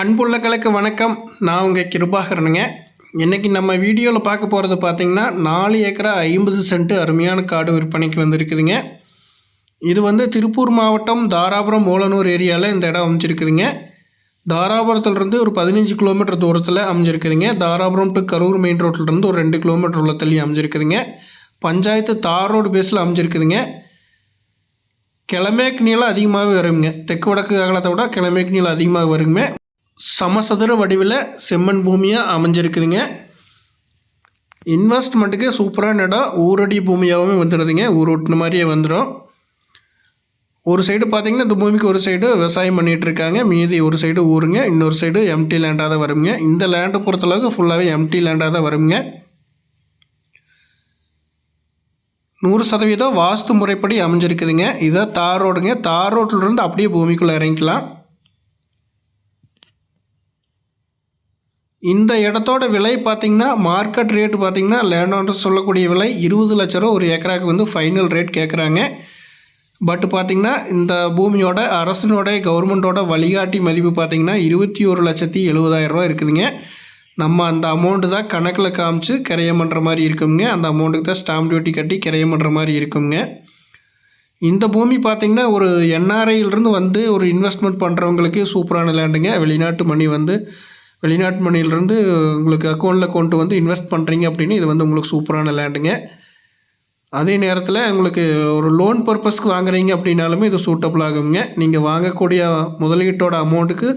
அன்புள்ள கலக்கு வணக்கம். நான் உங்கள் கிருபாகரனுங்க. இன்றைக்கி நம்ம வீடியோவில் பார்க்க போகிறது பார்த்திங்கன்னா நாலு ஏக்கரா ஐம்பது சென்ட்டு அருமையான காடு விற்பனைக்கு வந்திருக்குதுங்க. இது வந்து திருப்பூர் மாவட்டம் தாராபுரம் மூலனூர் ஏரியாவில் இந்த இடம் அமைஞ்சிருக்குதுங்க. தாராபுரத்துலேருந்து ஒரு பதினஞ்சு கிலோமீட்டர் தூரத்தில் அமைஞ்சிருக்குதுங்க. தாராபுரம் டு கரூர் மெயின் ரோட்லேருந்து ஒரு ரெண்டு கிலோமீட்டர் உள்ள தள்ளி அமைஞ்சிருக்குதுங்க. பஞ்சாயத்து தார் ரோடு பேஸில் அமைஞ்சிருக்குதுங்க. கிழமேக்கு நீளம் அதிகமாகவே வருங்க. தெற்கு வடக்கு அகலத்தை விட கிழமேக்கு நீளம் அதிகமாக வருங்க. சமசதுர வடிவில் செம்மண் பூமியாக அமைஞ்சிருக்குதுங்க. இன்வெஸ்ட்மெண்ட்டுக்கு சூப்பரான இடம் ஊரடி பூமியாகவுமே வந்துடுதுங்க ஊர் மாதிரியே வந்துடும் ஒரு சைடு பார்த்தீங்கன்னா இந்த பூமிக்கு ஒரு சைடு விவசாயம் பண்ணிகிட்டு இருக்காங்க. மீதி ஒரு சைடு ஊருங்க. இன்னொரு சைடு எம்டி லேண்டாக தான் வருங்க. இந்த லேண்டை பொறுத்தளவுக்கு ஃபுல்லாகவே எம்டி லேண்டாக தான் வருங்க. நூறு சதவீதம் வாஸ்து முறைப்படி அமைஞ்சிருக்குதுங்க. இதான் தார் ரோடுங்க. தார் ரோட்டிலிருந்து அப்படியே பூமிக்குள்ளே இறங்கிக்கலாம். இந்த இடத்தோட விலை பார்த்திங்கன்னா மார்க்கெட் ரேட்டு பார்த்திங்கன்னா லேண்ட் ஓனர் சொல்லக்கூடிய விலை இருபது லட்ச ரூபா ஒரு ஏக்கராக்கு வந்து ஃபைனல் ரேட் கேட்குறாங்க பட் பார்த்திங்கன்னா இந்த பூமியோட அரசனோட கவர்மெண்ட்டோட வழிகாட்டி மதிப்பு பார்த்திங்கன்னா இருபத்தி ஒரு லட்சத்தி எழுபதாயிரரூவா இருக்குதுங்க. நம்ம அந்த அமௌண்ட்டு தான் கணக்கில் காமிச்சு கிரையம் பண்ணுற மாதிரி இருக்குங்க. அந்த அமௌண்ட்டுக்கு தான் ஸ்டாம்ப் டியூட்டி கட்டி கிரையம் பண்ணுற மாதிரி இருக்குங்க. இந்த பூமி பார்த்திங்கன்னா ஒரு என்ஆர்ஐயிலிருந்து வந்து ஒரு இன்வெஸ்ட்மெண்ட் பண்ணுறவங்களுக்கு சூப்பரான லேண்டுங்க வெளிநாட்டு மணி வந்து வெளிநாட்டு மணிலிருந்து உங்களுக்கு அக்கௌண்ட்டில் கொண்டு வந்து இன்வெஸ்ட் பண்ணுறீங்க அப்படின்னு இது வந்து உங்களுக்கு சூப்பரான லேண்டுங்க அதே நேரத்தில் உங்களுக்கு ஒரு லோன் பர்பஸ்க்கு வாங்குறீங்க அப்படின்னாலுமே இது சூட்டபிள் ஆகுங்க. நீங்கள் வாங்கக்கூடிய முதலீட்டோட அமௌண்ட்டுக்கு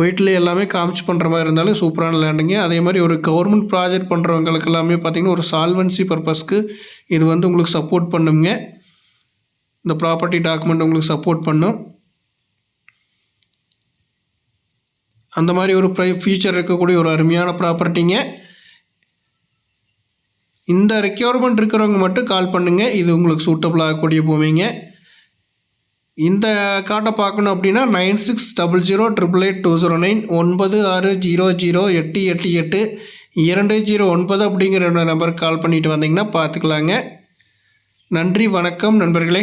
வீட்டில் எல்லாமே காமிச்சு பண்ணுற மாதிரி இருந்தாலும் சூப்பரான லேண்டுங்க அதே மாதிரி ஒரு கவர்மெண்ட் ப்ராஜெக்ட் பண்ணுறவங்களுக்கு எல்லாமே பார்த்திங்கன்னா ஒரு சால்வன்சி பர்பஸ்க்கு இது வந்து உங்களுக்கு சப்போர்ட் பண்ணுங்க. இந்த ப்ராப்பர்ட்டி டாக்குமெண்ட் உங்களுக்கு சப்போர்ட் பண்ணும். அந்த மாதிரி ஒரு ப்ரை ஃபியூச்சர் இருக்கக்கூடிய ஒரு அருமையான ப்ராப்பர்ட்டிங்க இந்த ரெக்யூர்மெண்ட் இருக்கிறவங்க மட்டும் கால் பண்ணுங்கள் இது உங்களுக்கு சூட்டபிள் ஆகக்கூடிய பூமிங்க. இந்த காட்டை பார்க்கணும் அப்படின்னா nine six double zero triple eight two zero nine ஒன்பது ஆறு ஜீரோ ஜீரோ எட்டு எட்டு எட்டு இரண்டு ஜீரோ ஒன்பது அப்படிங்கிற நம்பருக்கு கால் பண்ணிட்டு வந்தீங்கன்னா பார்த்துக்கலாங்க. நன்றி வணக்கம் நண்பர்களே.